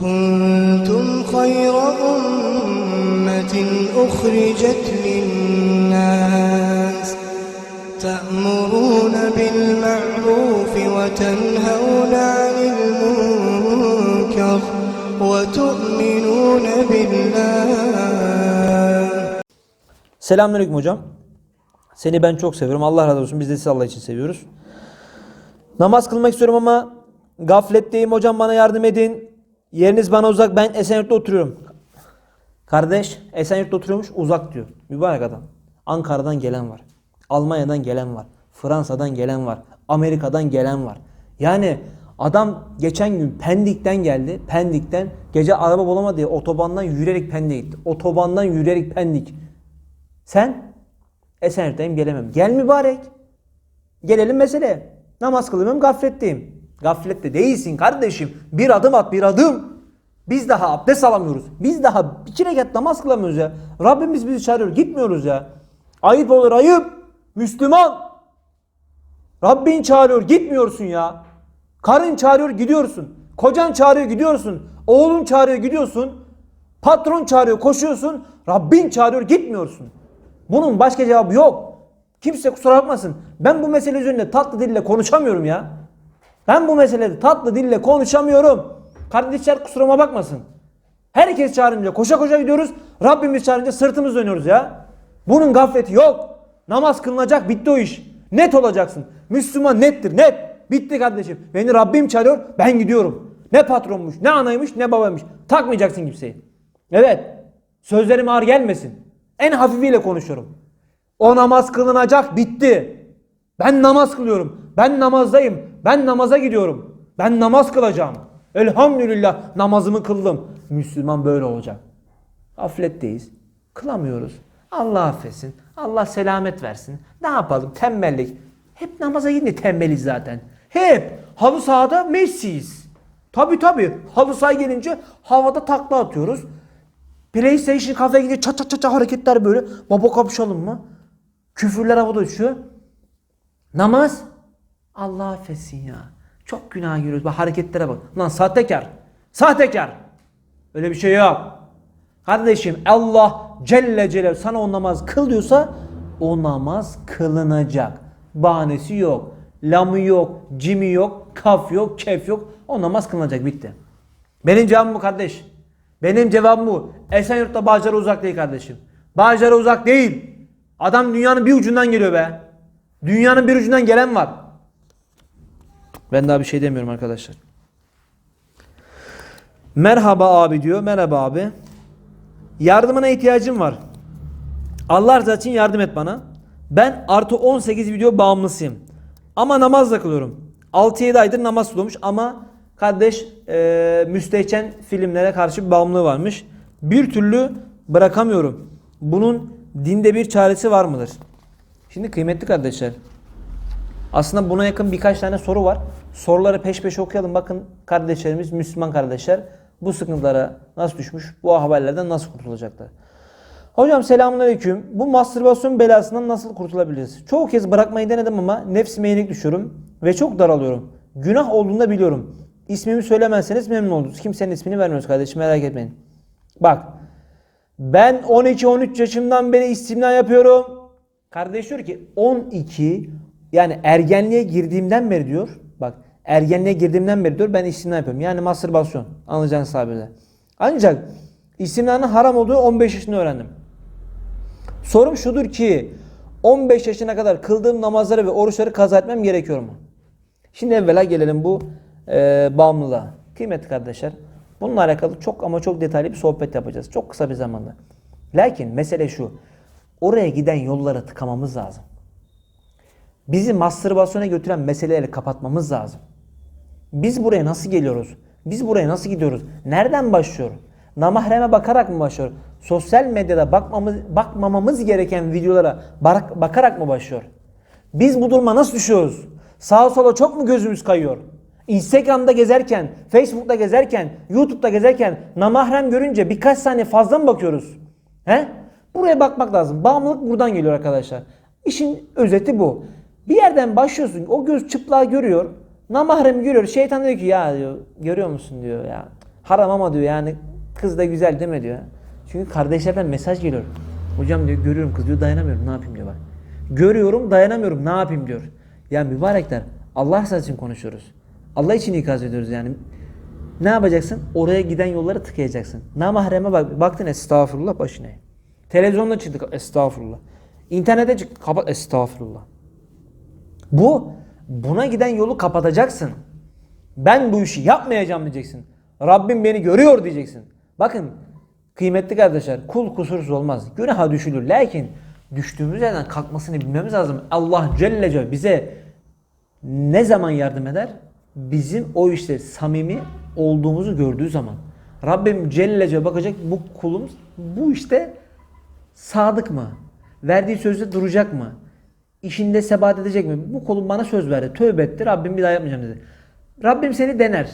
كنتم خير أمة أخرجت للناس تأمرون بالمعروف وتنهون عن المنكر وتؤمنون بالله Selamünaleyküm hocam. Seni ben çok seviyorum. Allah razı olsun. Biz de sizi Allah için seviyoruz. Namaz kılmak istiyorum ama gafletteyim hocam bana yardım edin. Yeriniz bana uzak. Ben Esenyurt'ta oturuyorum. Kardeş Esenyurt'ta oturuyormuş uzak diyor. Mübarek adam. Ankara'dan gelen var. Almanya'dan gelen var. Fransa'dan gelen var. Amerika'dan gelen var. Yani adam geçen gün Pendik'ten geldi. Pendik'ten gece araba bulamadı diye otobandan yürüyerek Pendik'e gitti. Otobandan yürüyerek Pendik. Sen Esenyurt'tayım gelemem. Gel mübarek. Gelelim meseleye. Namaz kılmıyorum gafletteyim. Gaflette değilsin kardeşim. Bir adım at bir adım. Biz daha abdest alamıyoruz. Biz daha iki rekat namaz kılamıyoruz ya. Rabbimiz bizi çağırıyor. Gitmiyoruz ya. Ayıp olur ayıp. Müslüman. Rabbin çağırıyor gitmiyorsun ya. Karın çağırıyor gidiyorsun. Kocan çağırıyor gidiyorsun. Oğlun çağırıyor gidiyorsun. Patron çağırıyor koşuyorsun. Rabbin çağırıyor gitmiyorsun. Bunun başka cevabı yok. Kimse kusura bakmasın. Ben bu mesele üzerinde tatlı dille konuşamıyorum ya. Ben bu meselede tatlı dille konuşamıyorum. Kardeşler kusuruma bakmasın. Herkes çağırınca koşa koşa gidiyoruz. Rabbimiz çağırınca sırtımız dönüyoruz ya. Bunun gafleti yok. Namaz kılınacak bitti o iş. Net olacaksın. Müslüman nettir net. Bitti kardeşim. Beni Rabbim çağırıyor ben gidiyorum. Ne patronmuş ne anaymış ne babaymış. Takmayacaksın kimseyi. Evet. Sözlerim ağır gelmesin. En hafifiyle konuşuyorum. O namaz kılınacak bitti. Ben namaz kılıyorum. Ben namazdayım. Ben namaza gidiyorum. Ben namaz kılacağım. Elhamdülillah namazımı kıldım. Müslüman böyle olacak. Gafletteyiz. Kılamıyoruz. Allah affetsin. Allah selamet versin. Ne yapalım? Tembellik. Hep namaza gidince tembeliz zaten. Hep. Halı sahada Messi'yiz. Tabi tabi. Halı sahaya gelince havada takla atıyoruz. PlayStation kafeye gidince çat çat çat hareketler böyle. Baba kapışalım mı? Küfürler havada uçuyor. Namaz. Allah affetsin ya. Çok günah giriyoruz. Bak hareketlere bak. Lan sahtekar. Sahtekar. Öyle bir şey yok. Kardeşim Allah Celle Celaluhu sana o namaz kıl diyorsa o namaz kılınacak. Bahanesi yok. Lamı yok. Cimi yok. Kaf yok. Kef yok. O namaz kılınacak. Bitti. Benim cevabım bu kardeş. Benim cevabım bu. Esenyurt'ta Bağcılar'a uzak değil kardeşim. Bağcılar'a uzak değil. Adam dünyanın bir ucundan geliyor be. Dünyanın bir ucundan gelen var. Ben daha bir şey demiyorum arkadaşlar. Merhaba abi diyor. Merhaba abi. Yardımına ihtiyacım var. Allah rızası için yardım et bana. Ben artı 18 video bağımlısıyım. Ama namaz da kılıyorum. 6-7 aydır namaz kılıyormuş ama kardeş e, müstehcen filmlere karşı bir bağımlılığı varmış. Bir türlü bırakamıyorum. Bunun dinde bir çaresi var mıdır? Şimdi kıymetli kardeşler. Aslında buna yakın birkaç tane soru var. Soruları peş peşe okuyalım. Bakın kardeşlerimiz, Müslüman kardeşler bu sıkıntılara nasıl düşmüş, bu haberlerden nasıl kurtulacaklar. Hocam selamünaleyküm. Bu mastürbasyon belasından nasıl kurtulabiliriz? Çoğu kez bırakmayı denedim ama nefsime yenik düşüyorum ve çok daralıyorum. Günah olduğunu da biliyorum. İsmimi söylemezseniz memnun oluruz. Kimsenin ismini vermiyoruz kardeşim merak etmeyin. Bak ben 12-13 yaşımdan beri istimna yapıyorum. Kardeş diyor ki 12 yani ergenliğe girdiğimden beri diyor. Bak ergenliğe girdiğimden beri diyor ben istimna yapıyorum. Yani mastürbasyon anlayacağınız tabirle. Ancak istimnanın haram olduğunu 15 yaşında öğrendim. Sorum şudur ki 15 yaşına kadar kıldığım namazları ve oruçları kaza etmem gerekiyor mu? Şimdi evvela gelelim bu e, bağımlılığa. Kıymetli kardeşler bununla alakalı çok ama çok detaylı bir sohbet yapacağız. Çok kısa bir zamanda. Lakin mesele şu. Oraya giden yolları tıkamamız lazım. Bizi mastürbasyona götüren meseleleri kapatmamız lazım. Biz buraya nasıl geliyoruz? Biz buraya nasıl gidiyoruz? Nereden başlıyor? Namahreme bakarak mı başlıyor? Sosyal medyada bakmamız, bakmamamız gereken videolara bak- bakarak mı başlıyor? Biz bu duruma nasıl düşüyoruz? Sağa sola çok mu gözümüz kayıyor? Instagram'da gezerken, Facebook'ta gezerken, YouTube'da gezerken namahrem görünce birkaç saniye fazla mı bakıyoruz? He? Buraya bakmak lazım. Bağımlılık buradan geliyor arkadaşlar. İşin özeti bu. Bir yerden başlıyorsun. O göz çıplağı görüyor. Namahremi görüyor. Şeytan diyor ki ya diyor görüyor musun diyor ya. Haram ama diyor yani kız da güzel deme diyor. Çünkü kardeşlerden mesaj geliyor. Hocam diyor görüyorum kız diyor dayanamıyorum ne yapayım diyor bak. Görüyorum dayanamıyorum ne yapayım diyor. Ya mübarekler Allah rızası için konuşuyoruz. Allah için ikaz ediyoruz yani. Ne yapacaksın? Oraya giden yolları tıkayacaksın. Namahreme bak, baktın estağfurullah başına. Televizyonda çıktık estağfurullah. İnternete çıktık kapat estağfurullah. Bu buna giden yolu kapatacaksın. Ben bu işi yapmayacağım diyeceksin. Rabbim beni görüyor diyeceksin. Bakın kıymetli kardeşler kul kusursuz olmaz. Günaha düşülür. Lakin düştüğümüz yerden kalkmasını bilmemiz lazım. Allah Celle Celle bize ne zaman yardım eder? Bizim o işte samimi olduğumuzu gördüğü zaman. Rabbim Celle Celle bakacak bu kulum bu işte sadık mı? Verdiği sözde duracak mı? İşinde sebat edecek mi? Bu kulum bana söz verdi. Tövbe etti. Rabbim bir daha yapmayacağım dedi. Rabbim seni dener.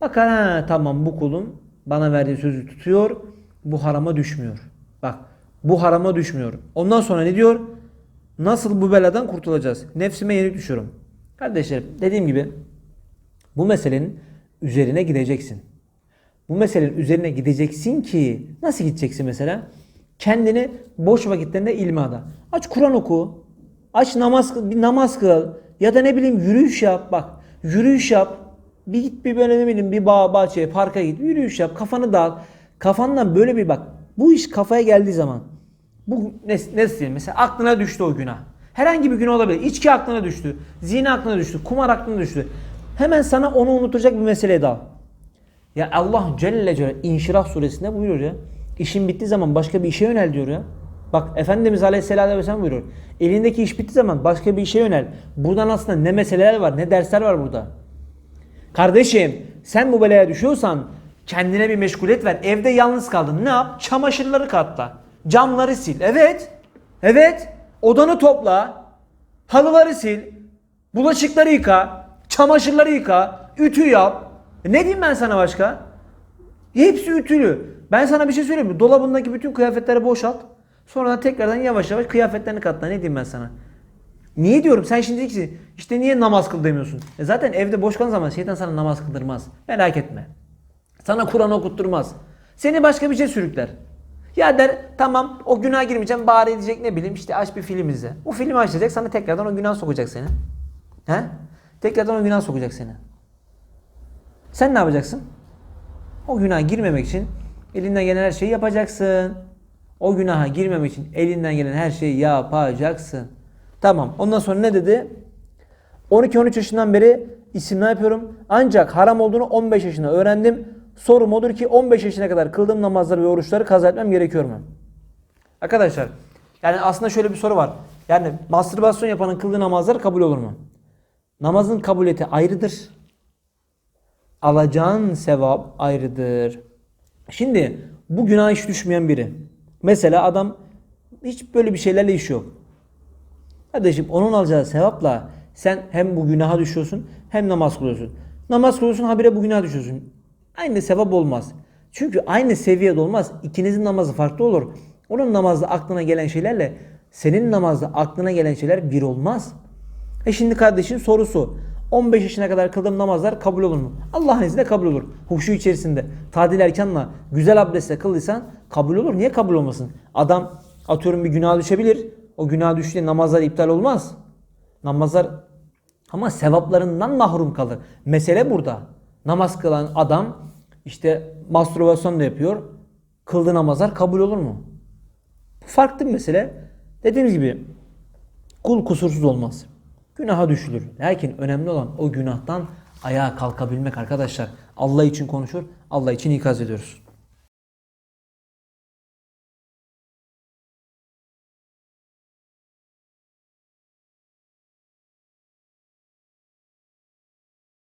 Bakar ha tamam bu kulum bana verdiği sözü tutuyor. Bu harama düşmüyor. Bak bu harama düşmüyor. Ondan sonra ne diyor? Nasıl bu beladan kurtulacağız? Nefsime yenik düşüyorum. Kardeşlerim dediğim gibi bu meselenin üzerine gideceksin. Bu meselenin üzerine gideceksin ki nasıl gideceksin mesela? Kendini boş vakitlerinde ilme ada. Aç Kur'an oku. Aç namaz bir namaz kıl. Ya da ne bileyim yürüyüş yap bak. Yürüyüş yap. Bir git bir böyle ne bileyim bir bağ, bahçeye, parka git. Yürüyüş yap. Kafanı dağıt. Kafandan böyle bir bak. Bu iş kafaya geldiği zaman bu ne, diyeyim? Mesela aklına düştü o günah. Herhangi bir günah olabilir. İçki aklına düştü. Zina aklına düştü. Kumar aklına düştü. Hemen sana onu unutacak bir meseleye dal. Ya Allah Celle Celle İnşirah suresinde buyuruyor ya. İşin bittiği zaman başka bir işe yönel diyor ya. Bak Efendimiz Aleyhisselatü Vesselam buyuruyor. Elindeki iş bittiği zaman başka bir işe yönel. Buradan aslında ne meseleler var ne dersler var burada. Kardeşim sen bu belaya düşüyorsan kendine bir meşguliyet ver. Evde yalnız kaldın. Ne yap? Çamaşırları katla. Camları sil. Evet. Evet. Odanı topla. Halıları sil. Bulaşıkları yıka. Çamaşırları yıka. Ütü yap. E Ne diyeyim ben sana başka? Hepsi ütülü. Ben sana bir şey söyleyeyim mi? Dolabındaki bütün kıyafetleri boşalt. Sonra tekrardan yavaş yavaş kıyafetlerini katla. Ne diyeyim ben sana? Niye diyorum? Sen şimdi ki işte niye namaz kıl demiyorsun? E zaten evde boş kalan zaman şeytan sana namaz kıldırmaz. Merak etme. Sana Kur'an okutturmaz. Seni başka bir şey sürükler. Ya der tamam o günah girmeyeceğim bari diyecek ne bileyim işte aç bir film izle. O filmi açacak sana tekrardan o günah sokacak seni. He? Tekrardan o günah sokacak seni. Sen ne yapacaksın? O günaha girmemek için elinden gelen her şeyi yapacaksın. O günaha girmemek için elinden gelen her şeyi yapacaksın. Tamam. Ondan sonra ne dedi? 12-13 yaşından beri isim ne yapıyorum? Ancak haram olduğunu 15 yaşında öğrendim. Sorum odur ki 15 yaşına kadar kıldığım namazları ve oruçları kaza etmem gerekiyor mu? Arkadaşlar yani aslında şöyle bir soru var. Yani mastürbasyon yapanın kıldığı namazlar kabul olur mu? Namazın kabuliyeti ayrıdır. Alacağın sevap ayrıdır. Şimdi bu günah hiç düşmeyen biri. Mesela adam hiç böyle bir şeylerle iş yok. Kardeşim onun alacağı sevapla sen hem bu günaha düşüyorsun hem namaz kılıyorsun. Namaz kılıyorsun habire bu günaha düşüyorsun. Aynı sevap olmaz. Çünkü aynı seviyede olmaz. İkinizin namazı farklı olur. Onun namazda aklına gelen şeylerle senin namazda aklına gelen şeyler bir olmaz. E şimdi kardeşin sorusu 15 yaşına kadar kıldığım namazlar kabul olur mu? Allah'ın izniyle kabul olur. Huşu içerisinde tadil erkanla güzel abdestle kıldıysan kabul olur. Niye kabul olmasın? Adam atıyorum bir günah düşebilir. O günah düştüğünde namazlar iptal olmaz. Namazlar ama sevaplarından mahrum kalır. Mesele burada. Namaz kılan adam işte mastürbasyon da yapıyor. Kıldığı namazlar kabul olur mu? Farklı bir mesele. Dediğimiz gibi kul kusursuz olmaz. Günaha düşülür. Lakin önemli olan o günahtan ayağa kalkabilmek arkadaşlar. Allah için konuşur, Allah için ikaz ediyoruz.